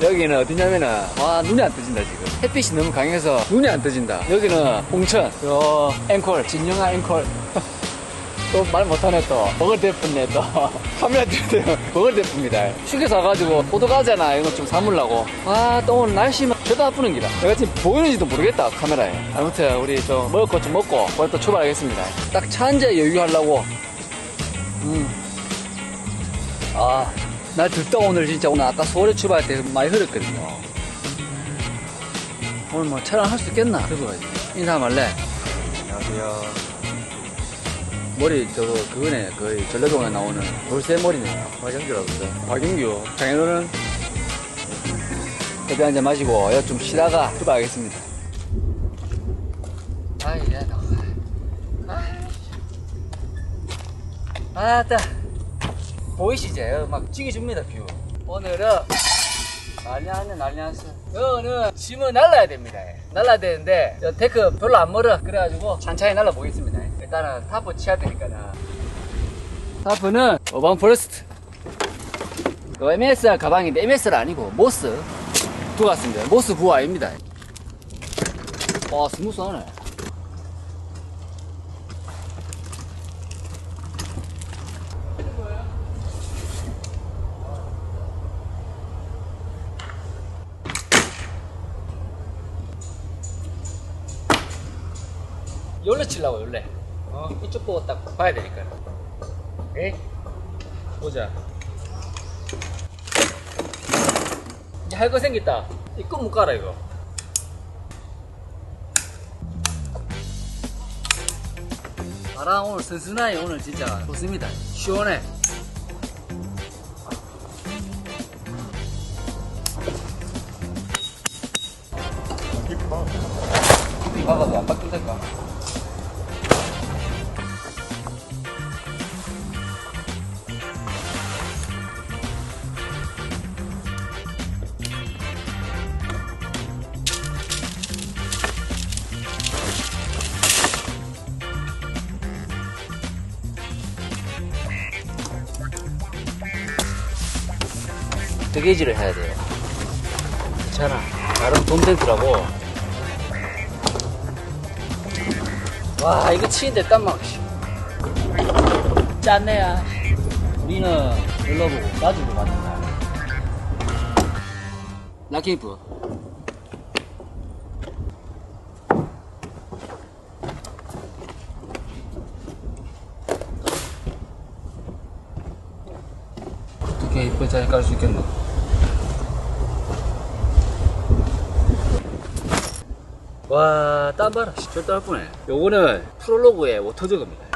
여기는 어디냐면은 와 눈이 안 떠진다 지금. 햇빛이 너무 강해서 눈이 안 떠진다. 여기는 홍천. 요 앵콜 진영아 앵콜. 또 말 못하네 또. 먹을 대뿐네 또. 카메라 들대요 먹을 대뿐입니다. 휴게소 와가지고 포도 가잖아. 이거 좀 사물라고. 아 또 오늘 날씨만 죄다 아프는 기라 내가 지금 보이는지도 모르겠다 카메라에. 아무튼 우리 좀 먹을 것 좀 먹고 오늘 또 출발하겠습니다. 딱 차 한 잔 여유하려고. 음. 아, 날 듣다 오늘 진짜 오늘 아까 서울에 출발할 때 많이 흐렸거든요. 오늘 뭐 촬영 할 수 있겠나? 그거 인사 말래. 안녕하세요. 머리 저거 그거네 거의 전라동에 나오는 돌쇠 머리네. 화경규라고 그러죠. 박영규. 장현우는 커피 한잔 마시고 여기 좀 쉬다가 출발하겠습니다. 아이, 야, 너. 아, 따. 보이시죠? 막 찍어줍니다, 뷰. 오늘은 난리 났네, 난리 났어. 여기는 짐을 날라야 됩니다. 날라야 되는데, 저 데크 별로 안 멀어. 그래가지고 천천히 날라 보겠습니다. 일단은 타프 치야 되니까는. 타프는 어반 포레스트. 그 MSR 가방인데 MSR 아니고 모스 두 같습니다. 모스 9 아닙니다. 와 스무스하네. 열로 치려고 열래. 어 이쪽 보고 딱 봐야 되니까. 오케이. 보자. 이제 할 거 생겼다. 못 깔아, 이거. 바람 오늘 선선하게 오늘 진짜 좋습니다. 시원해. 이 박아도 안 바뀐달까? 뜨개질을 해야 돼요. 괜찮아. 나름 돔텐트라고. 와, 이거 치는데 땀막, 씨. 짠내야. 우리는 눌러보고 가지고 만든다. 락케이프. 어떻게 이쁘게 잘 깔 수 있겠노? 와, 땀 봐라. 씨, 절대 할 뻔해. 요거는 프롤로그의 워터저그입니다.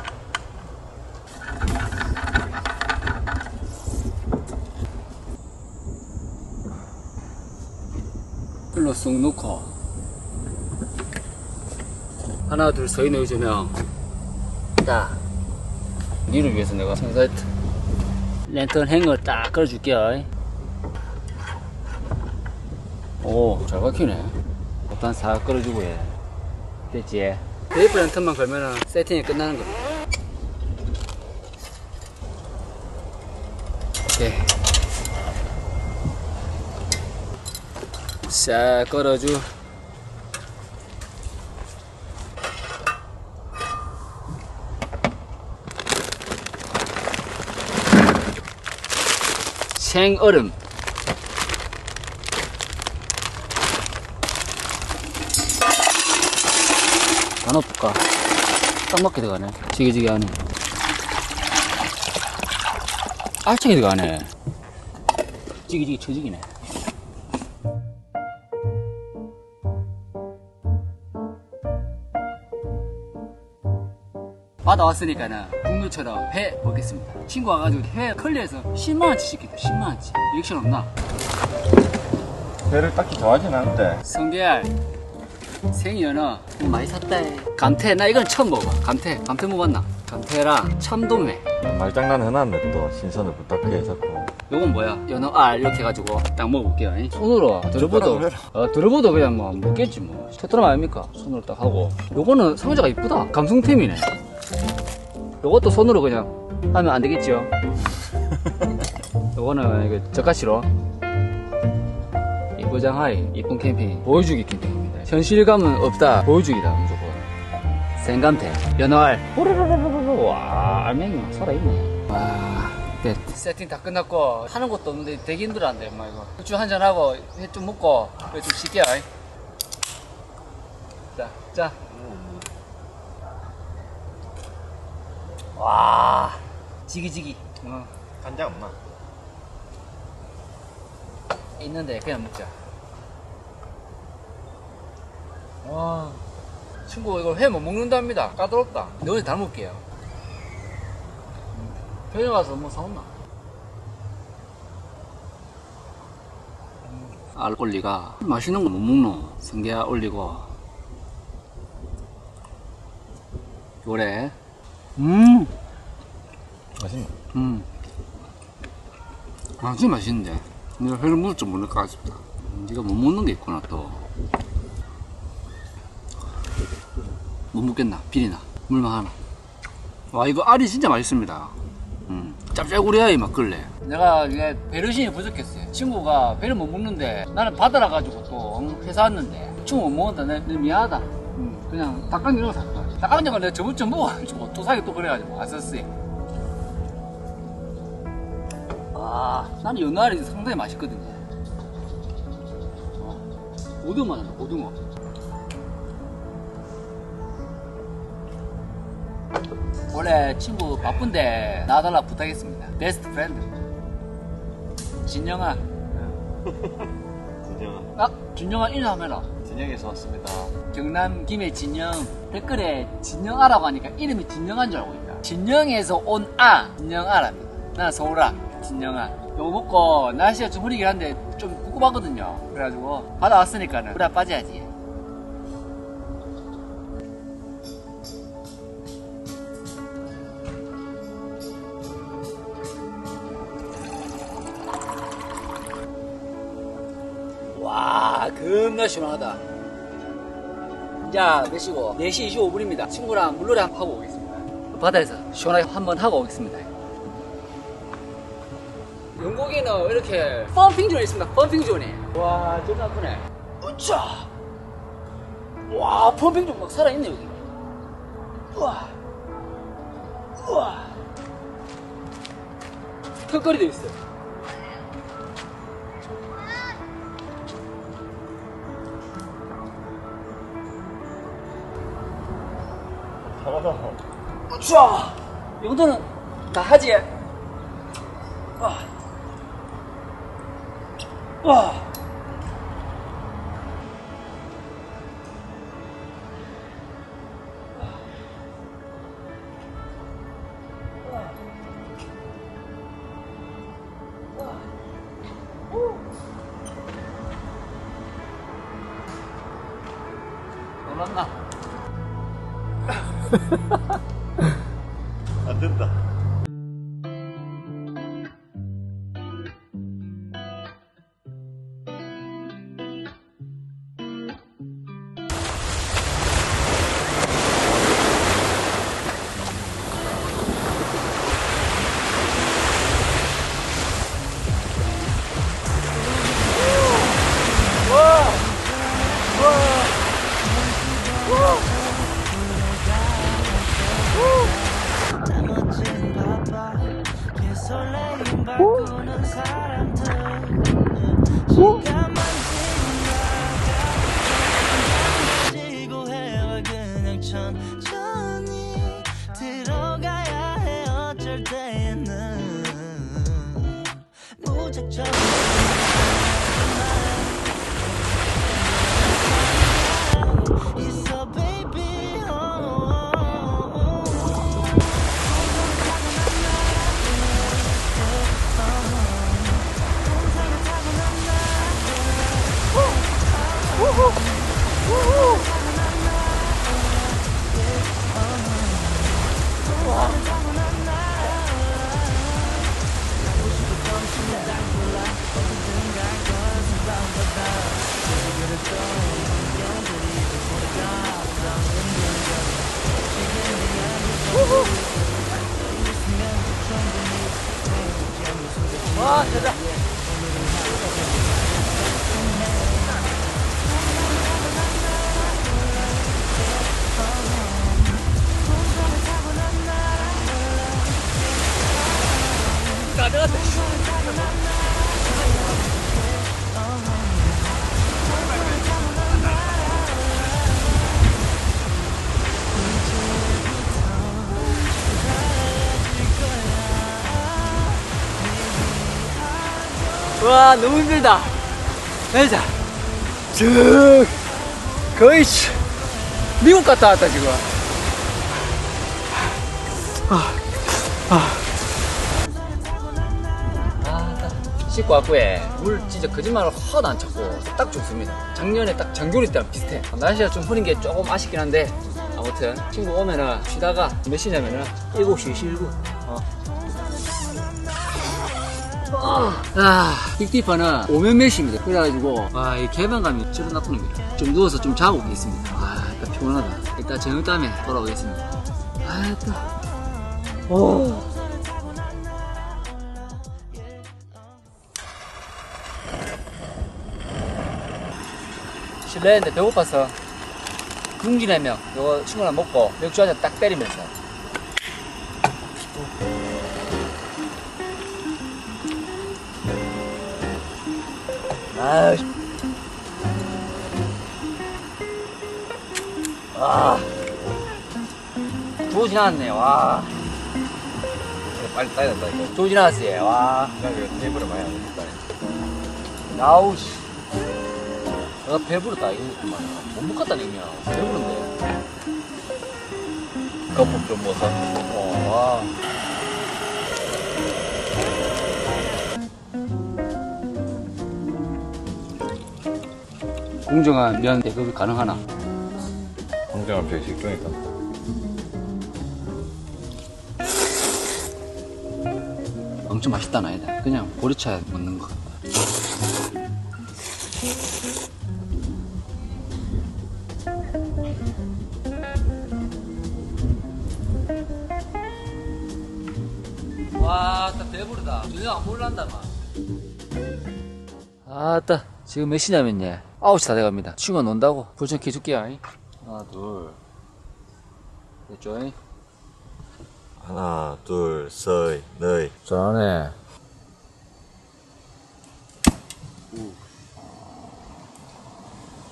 흘러 쏙 놓고 하나 둘 서희 놓조명 딱 니를 위해서 내가 선사이트 랜턴 행어 딱 걸어줄게요 오잘 박히네 일단 싹 걸어주고 해. 됐지? 테이프 랜턴만 걸면은 세팅이 끝나는 겁니다. 오케이 싹 걸어줘 생얼음 안 엎을까? 딱 맞게 들어가네 지게지게 하네 알차게 들어가네 지게지게 쳐지기네 바다 왔으니까는 국물처럼 회 먹겠습니다. 친구 와가지고 회 컬리에서 10만원치 시켰다. 10만원치. 리액션 없나? 배를 딱히 좋아하진 않는데. 성별 생연어 뭐 많이 샀다 해. 감태 나 이건 처음 먹어봐. 감태 감태 먹었나? 감태랑 참돔회. 말장난 해놨네 또 신선을 부탁해 자꾸. 요건 뭐야? 연어 알 이렇게 해가지고 딱 먹어볼게요. 잉? 손으로 들어보도 젓가락으로 어, 들어보도 그냥 뭐 먹겠지 뭐. 테트람 아닙니까? 손으로 딱 하고. 요거는 상자가 이쁘다. 감성템이네. 요것도 손으로 그냥 하면 안 되겠죠? 요거는 이거 젓가시로 거장하이 이쁜 캠핑 보여주기 캠핑입니다. 현실감은 없다 보여주기다 무조건. 생감태 연어알 와 알맹이 살아있네. 와 네. 세팅 다 끝났고 하는 것도 없는데 되게 힘들어한대 엄마 이거. 맥주 한잔 하고 회 좀 먹고 좀 쉴게요. 자, 자. 와 지기지기. 어. 간장 없나? 있는데 그냥 먹자. 와, 친구 이거 회못 먹는답니다. 까다롭다. 너희 닮을게요. 음, 편의점 가서 뭐 사온나? 음, 알 올리가 맛있는 거 못 먹노. 성게알 올리고 요래. 음, 맛있네. 음. 아, 진짜 맛있는데. 내가 회를 먹을 줄 모를 것 같습니다. 음, 네가 못 먹는 게 있구나, 또. 못 먹겠나? 비리나? 물만 하나. 와, 이거 알이 진짜 맛있습니다. 음, 짭짤구리하이 막걸래. 내가 이게 배려심이 부족했어요. 친구가 배를 못 먹는데 나는 받아라 가지고 또 응, 회사 왔는데 친구 못 먹는다. 내, 내 미안하다. 음, 그냥 닭강정 이런 거 샀다. 닭강정을 내가 저번 주에 먹어가지고 또 사기 또 그래가지고 안 샀어요. 아, 나는 연어알이 상당히 맛있거든요. 어, 맛난다, 고등어. 원래 친구 바쁜데 나와달라 부탁했습니다. 베스트 프렌드. 진영아. 진정아. 아, 진영아 인사 한번 해라. 진영에서 왔습니다. 경남 김해 진영 댓글에 진영아라고 하니까 이름이 진영아인 줄 알고 있다. 진영에서 온 아, 진영아랍니다. 나는 서울아, 진영아. 요거 먹고 날씨가 좀 흐리긴 한데 좀 꿉꿉하거든요. 그래가지고 바다 왔으니까는 물에 빠져야지. 와, 겁나 시원하다. 자, 몇 시고? 4시 25분입니다. 친구랑 물놀이 한번 하고 오겠습니다. 바다에서 시원하게 한번 하고 오겠습니다. 영국에는 이렇게 펌핑 존이 있습니다. 펌핑 존이. 와, 존나 크네. 으차! 와, 펌핑 존 막 살아있네, 여기. 우와. 우와. 턱걸이도 있어. 잘 으차! 이 정도는 다 하지. 와. 와. 천천히 들어가야 해 어쩔 때에는. 무작정. 와, 너무 힘들다. 자, 쭉, 거의, 씨, 미국 갔다 왔다, 지금. 아, 딱 씻고 왔고에 물 진짜 거짓말을 하나도 안 찾고 딱 좋습니다. 작년에 딱 장교리 때랑 비슷해. 날씨가 좀 흐린 게 조금 아쉽긴 한데 아무튼 친구 오면은 쉬다가 몇 시냐면은 7시 27분. 어. 아, 빅디파는 오면 몇시입니다. 그래가지고, 아, 이 개방감이 나쁜 놈이다. 좀 누워서 좀 자고 오겠습니다. 아, 일단 피곤하다. 일단 저녁 다음에 돌아오겠습니다. 아, 또. 오. 실례했는데 배고파서 굶기라면 이거 친구랑 먹고 맥주 한잔 딱 때리면서 아유 와 조지 나왔네 와 빨리 따야 된다, 이거. 조 지 나왔어요 와 그냥 이거 테이블에 많이 안 됐다. 아우 씨 내가 배부르다 이거 못 먹겠다는 얘기야 배부른데 거품 좀 먹어서. 어, 와. 공정한 면 대급이 가능하나? 공정한 별식종이다. 엄청 맛있다는 아니다. 그냥 보리차 먹는 것 같다. 와, 딱 배부르다. 전혀 안 몰란다, 막. 아따, 지금 몇 시냐면요. 9시 다 돼갑니다. 친구가 논다고. 불좀 켜줄게요. 아이. 하나, 둘. 됐죠? 아이? 하나, 둘, 셋, 넷. 잘하네.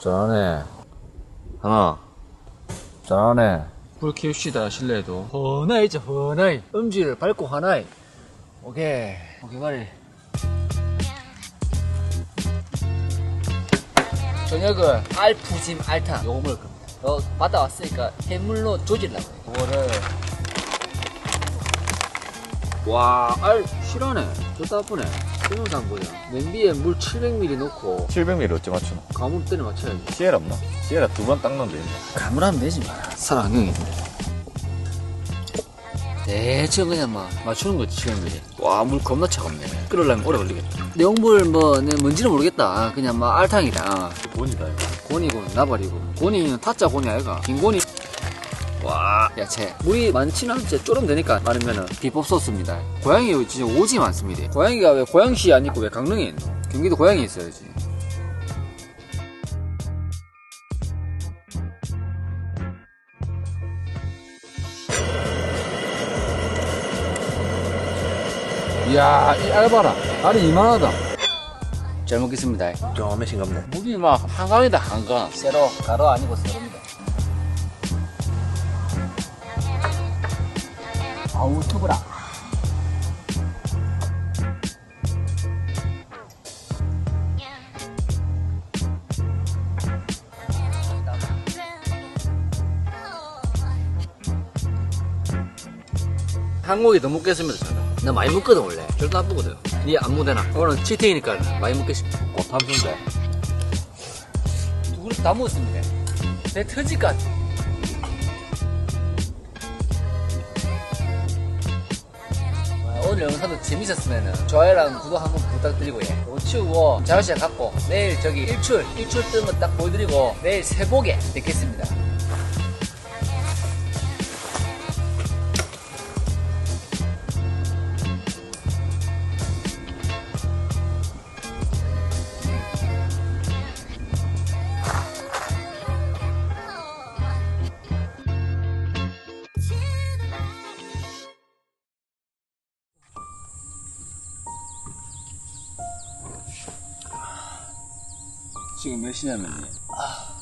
잘하네. 하나. 잘하네. 불 키웁시다 실내에도 허나이죠 허나이 음지를 밟고 하나이 오케이 오케이 말이 저녁은 알푸짐 알탕 요거 먹을 겁니다 어, 바다 왔으니까 해물로 조질라고 요 그거를 와 알 실하네 좋다 아프네 동영상 보자 냄비에 물 700ml 넣고 700ml 어찌 맞추노? 가물 때려 맞춰야지 시에라 없나? 시에라 두 번 닦는 데 있나? 가물하면 되지 마. 사람 안경인데. 대충 그냥 막 맞추는 거지, 지금이. 와, 물 겁나 차갑네. 끓으려면 오래 걸리겠다. 내용물 뭐, 내 뭔지는 모르겠다. 그냥 막 알탕이다. 본이다, 이거. 고니고, 나발이고. 고니는 타짜 고니 아이가. 긴고니. 와, 야채. 물이 많지는 않지. 쪼름 되니까 많으면은 비법 소스입니다. 고양이 진짜 오지 많습니다. 고양이가 왜 고양시 안 있고 왜 강릉에 있노? 경기도 고양이 있어야지. 이야, 이 알바라. 알이 이만하다. 잘 먹겠습니다. 좀 싱겁네. 무기 막 한강이다, 한강. 세로, 가로 아니고 세로입니다. 아우, 투브라. 한 고기 더 먹겠습니다, 저는. 나 많이 먹거든, 원래. 절대 안 먹거든. 니안 먹대나. 오늘 치팅이니까 많이 먹겠습니다. 고탐순대. 두 그릇 다 먹었습니다. 내 터질 것 같아. 아, 오늘 영상도 재밌었으면 좋아요랑 구독 한번 부탁드리고 예. 이거 치우고 자유시장 갖고 내일 저기 일출 일출 뜨는 거 딱 보여드리고 내일 새복에 뵙겠습니다. 지금 몇 시냐면 아,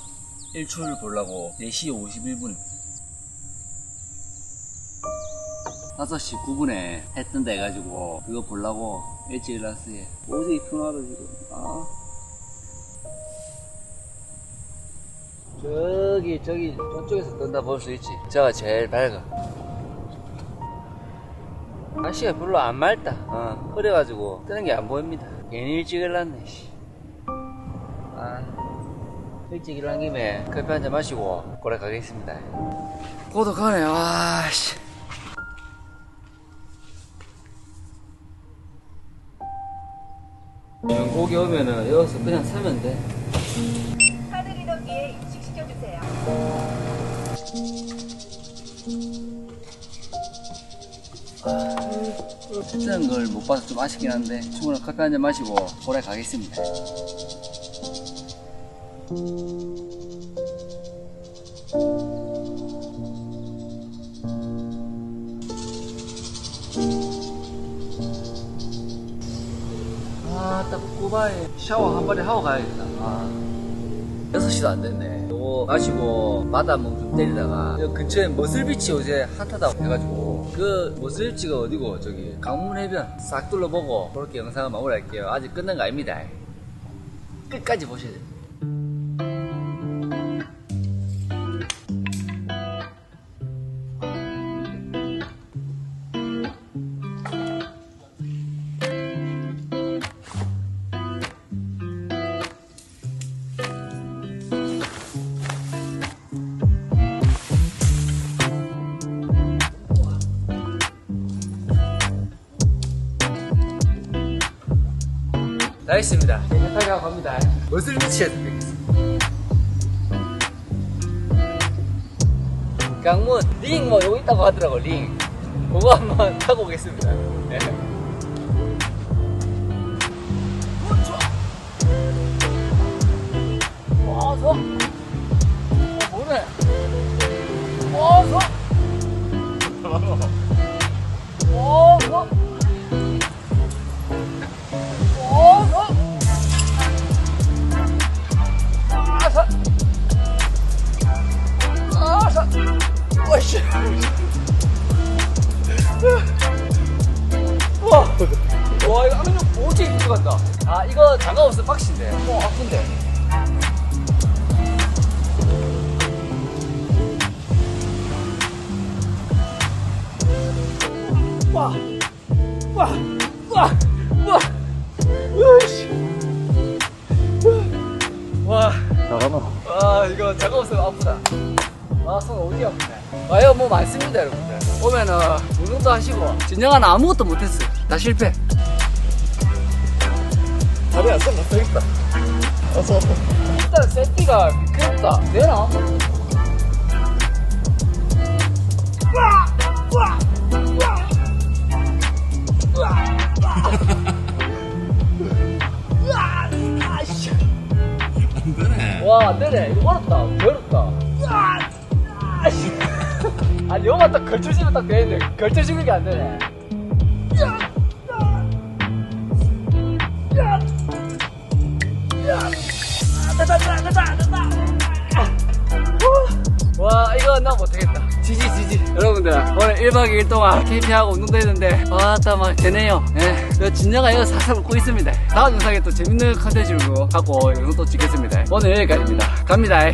일출을 보려고 4시 51분. 5시 9분에 해 뜬다 해가지고 그거 보려고 일찍 일어났어요. 옷이 편하다 지금 아. 저기 저기 저쪽에서 뜬다 볼 수 있지? 저가 제일 밝아. 날씨가 별로 안 맑다. 어, 흐려가지고 뜨는 게 안 보입니다. 괜히 일찍 일어났네 일찍 일어난 김에 커피 한 잔 마시고 고래 가겠습니다. 고독하네 와씨. 고기 오면은 여기서 그냥 사면 돼. 카드 리더기에 인식시켜주세요. 뜨는 걸못 봐서 좀 아쉽긴 한데 충분히 커피 한 잔 마시고 고래 가겠습니다 아딱 꼬바에 샤워 한 번에 하고 가야겠다. 아. 6시도 안 됐네. 요거 마시고 바다 멍좀 때리다가 근처에 머슬비치 요새 핫하다고 해가지고 그 머슬비치가 어디고? 저기 강문 해변 싹 둘러보고 그렇게 영상을 마무리할게요. 아직 끝난 거 아닙니다. 끝까지 보셔야 돼요 다 깨끗하게 하고 갑니다. 머슬비치에서 뵙겠습니다 강문. 링 뭐 여기 있다고 하더라고 링. 그거 한번 타고 오겠습니다. 네. 와, 와, 와, 으이씨. 와. 잠깐만. 아 이거 장갑 없으면 아프다 아 손 어디 아프네 아 이거 뭐 많습니다 여러분들 오면은 운동도 하시고 진영아는 아무것도 못했어 다 실패 다리 안 썩나 썩있다. 어서. 일단 세티가 미끄럽다 내놔 와, 안 되네. 이거 어렵다. 어렵다. 아니, 요만 딱 걸쳐주면 딱 되는데, 걸쳐주는 게 안 되네. 와, 이거 나 못하겠다. 지지, 지지. 여러분들, 오늘 1박 2일 동안 캠핑하고 운동도 했는데, 와, 딱 되네요. 예. 그 진정아 이거 살살 웃고 있습니다. 다음 영상에 또 재밌는 컨텐츠로 갖고 영상 또 찍겠습니다. 오늘 여기까지입니다. 갑니다.